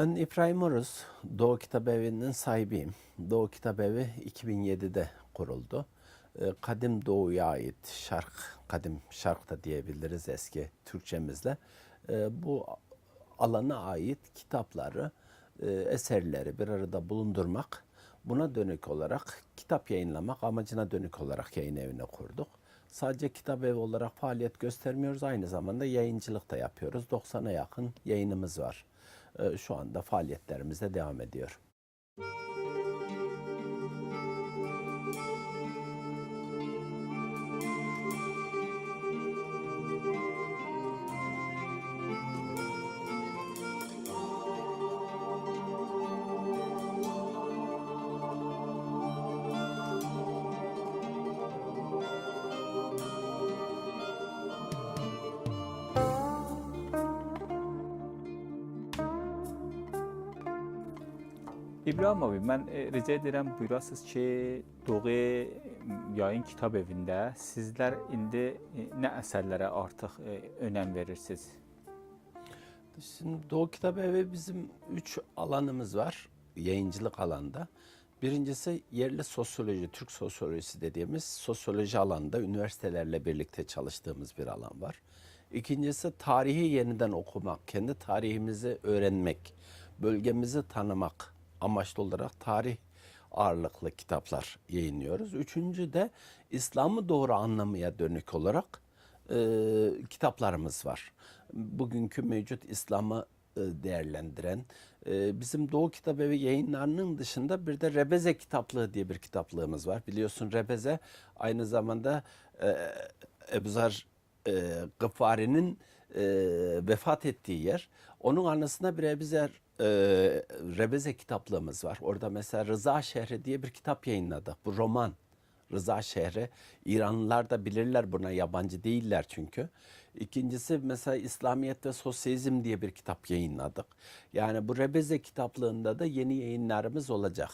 Ben İbrahim Oruz, Doğu Kitabevi'nin sahibiyim. Doğu Kitabevi 2007'de kuruldu. Ee, Kadim Doğu'ya ait şark, kadim şark da diyebiliriz eski Türkçemizle. Ee, Bu alana ait kitapları, e, eserleri bir arada bulundurmak, buna dönük olarak kitap yayınlamak amacına dönük olarak yayın evini kurduk. Sadece kitap evi olarak faaliyet göstermiyoruz, aynı zamanda yayıncılık da yapıyoruz. 90'a yakın yayınımız var. Ee, Şu anda faaliyetlerimiz de devam ediyor. İbrahim abi, mən e, rica edirəm buyurasınız ki, Doğu Yayın Kitab Evində sizlər indi e, nə əsərlərə artıq e, önəm verirsiniz? Şimdi Doğu Kitap Evi bizim üç alanımız var yayıncılık alanda. Birincisi yerli sosyoloji, Türk sosyolojisi dediğimiz sosyoloji alanda üniversitelerle birlikte çalıştığımız bir alan var. İkincisi tarihi yeniden okumak, kendi tarihimizi öğrenmek, bölgemizi tanımak amaçlı olarak tarih ağırlıklı kitaplar yayınlıyoruz. Üçüncü de İslam'ı doğru anlamaya dönük olarak e, kitaplarımız var. Bugünkü mevcut İslam'ı e, değerlendiren e, bizim Doğu Kitabevi yayınlarının dışında bir de Rebeze kitaplığı diye bir kitaplığımız var. Biliyorsun Rebeze aynı zamanda e, Ebuzar Gıffari'nin e, vefat ettiği yer. Onun anısına bir Ebuzer e, Rebeze kitaplığımız var. Orada mesela Rıza Şehri diye bir kitap yayınladık. Bu roman. Rıza şehri. İranlılar da bilirler buna yabancı değiller çünkü. İkincisi mesela İslamiyet ve Sosyalizm diye bir kitap yayınladık. Yani bu Rebeze kitaplığında da yeni yayınlarımız olacak.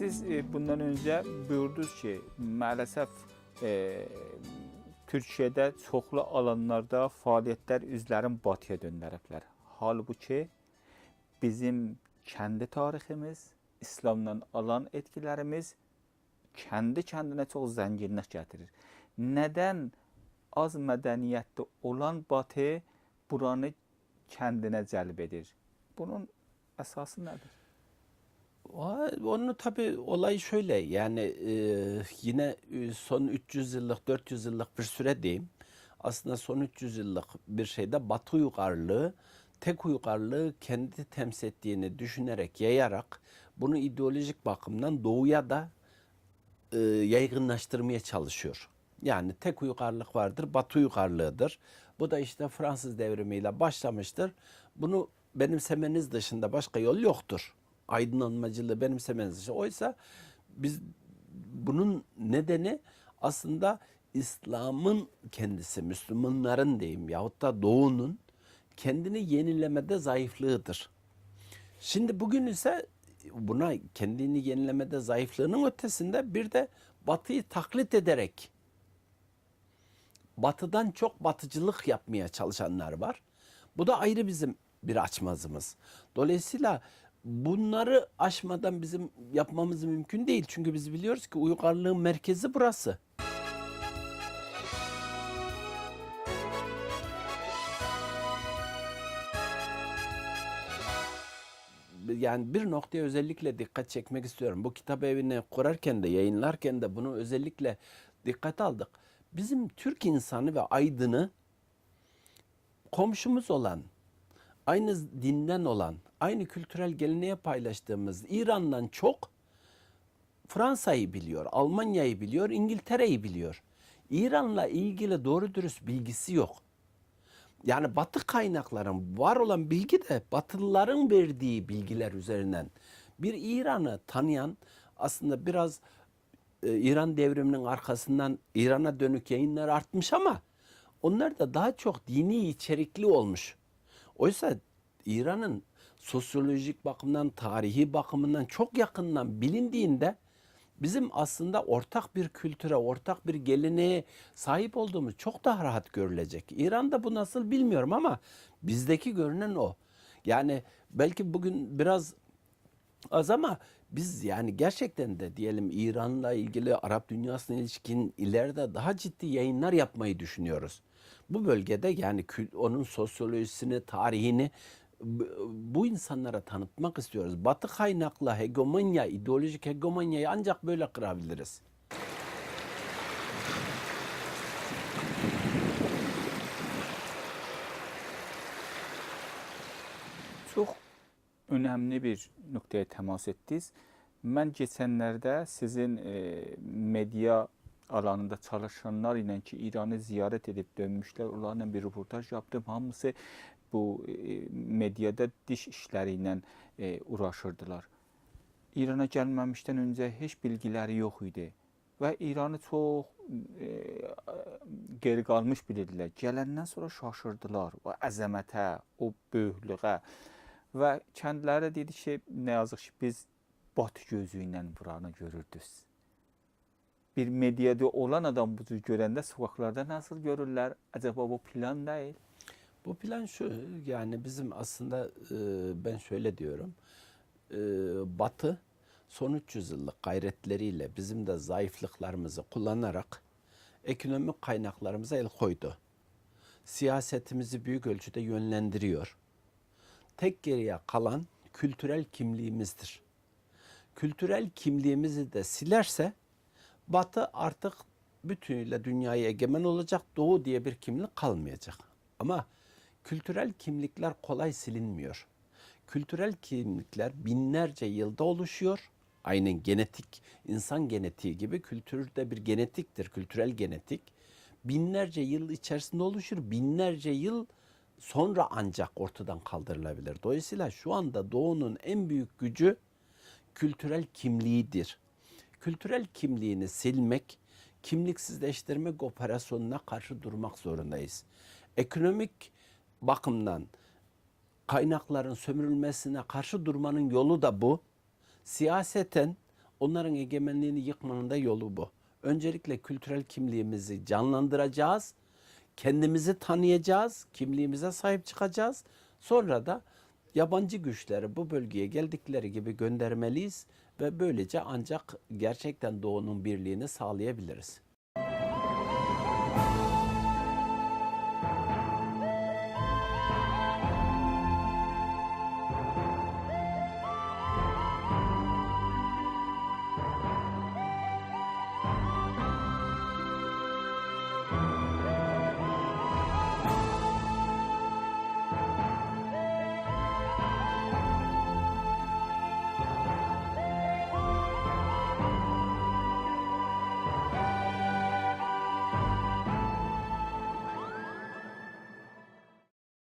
Siz e, bundan öncə buyurdunuz ki, maalesef e, Türkiyədə çoxlu alanlarda fəaliyyətlər üzlərin batıya döndürüblər. Halbuki bizim kendi tariximiz, İslamdan alan etkilərimiz kendi kendine çok zenginlik getirir. Neden az medeniyette olan batı buranı kendine celb edir? Bunun esası nedir? Onu tabii olay şöyle yani e, yine e, son 300 yıllık 400 yıllık bir süre diyeyim. Aslında son 300 yıllık bir şeyde Batı uygarlığı tek uygarlığı kendi temsil ettiğini düşünerek yayarak bunu ideolojik bakımdan doğuya da e, yaygınlaştırmaya çalışıyor. Yani tek uygarlık vardır, Batı uygarlığıdır. Bu da işte Fransız devrimiyle başlamıştır. Bunu benimsemeniz dışında başka yol yoktur. Aydınlanmacılığı benimsemeniz dışında. Oysa biz bunun nedeni aslında İslam'ın kendisi, Müslümanların diyeyim yahut da Doğu'nun kendini yenilemede zayıflığıdır. Şimdi bugün ise buna kendini yenilemede zayıflığının ötesinde bir de batıyı taklit ederek batıdan çok batıcılık yapmaya çalışanlar var. Bu da ayrı bizim bir açmazımız. Dolayısıyla bunları aşmadan bizim yapmamız mümkün değil. Çünkü biz biliyoruz ki uygarlığın merkezi burası. yani bir noktaya özellikle dikkat çekmek istiyorum. Bu kitap evini kurarken de yayınlarken de bunu özellikle dikkat aldık. Bizim Türk insanı ve aydını komşumuz olan, aynı dinden olan, aynı kültürel geleneğe paylaştığımız İran'dan çok Fransa'yı biliyor, Almanya'yı biliyor, İngiltere'yi biliyor. İran'la ilgili doğru dürüst bilgisi yok. yani batı kaynakların var olan bilgi de batılıların verdiği bilgiler üzerinden bir İran'ı tanıyan aslında biraz e, İran devriminin arkasından İran'a dönük yayınlar artmış ama onlar da daha çok dini içerikli olmuş. Oysa İran'ın sosyolojik bakımdan, tarihi bakımından çok yakından bilindiğinde bizim aslında ortak bir kültüre, ortak bir geleneğe sahip olduğumuz çok daha rahat görülecek. İran'da bu nasıl bilmiyorum ama bizdeki görünen o. Yani belki bugün biraz az ama biz yani gerçekten de diyelim İran'la ilgili Arap dünyasına ilişkin ileride daha ciddi yayınlar yapmayı düşünüyoruz. Bu bölgede yani onun sosyolojisini, tarihini bu insanlara tanıtmak istiyoruz. Batı kaynaklı hegemonya, ideolojik hegemonyayı ancak böyle kırabiliriz. Çox önəmli bir nöqtəyə təmas etdiniz. Mən keçənlərdə sizin e, media alanında çalışanlar ilə ki İranı ziyarət edib dönmüşlər, onlarla bir reportaj yaptım. Hamısı bu e, medyada diş işləri e, uğraşırdılar. İrana gəlməmişdən öncə heç bilgiləri yox idi və İranı çox e, geri qalmış bilirdilər. Gələndən sonra şaşırdılar o əzəmətə, o böyüklüyə və kəndlərə dedi ki, nə yazıq ki, biz batı gözü buranı görürdük. Bir mediada olan adam bu cür görəndə sokaklarda nasıl görürlər? Acaba bu plan değil? Bu plan şu yani bizim aslında e, ben şöyle diyorum. E, Batı son 300 yıllık gayretleriyle bizim de zayıflıklarımızı kullanarak ekonomik kaynaklarımıza el koydu. Siyasetimizi büyük ölçüde yönlendiriyor. Tek geriye kalan kültürel kimliğimizdir. Kültürel kimliğimizi de silerse Batı artık bütünüyle dünyaya egemen olacak. Doğu diye bir kimlik kalmayacak. Ama kültürel kimlikler kolay silinmiyor. Kültürel kimlikler binlerce yılda oluşuyor. Aynen genetik, insan genetiği gibi kültürde bir genetiktir, kültürel genetik. Binlerce yıl içerisinde oluşur, binlerce yıl sonra ancak ortadan kaldırılabilir. Dolayısıyla şu anda doğunun en büyük gücü kültürel kimliğidir. Kültürel kimliğini silmek, kimliksizleştirmek operasyonuna karşı durmak zorundayız. Ekonomik bakımdan kaynakların sömürülmesine karşı durmanın yolu da bu. Siyaseten onların egemenliğini yıkmanın da yolu bu. Öncelikle kültürel kimliğimizi canlandıracağız. Kendimizi tanıyacağız, kimliğimize sahip çıkacağız. Sonra da yabancı güçleri bu bölgeye geldikleri gibi göndermeliyiz ve böylece ancak gerçekten doğunun birliğini sağlayabiliriz.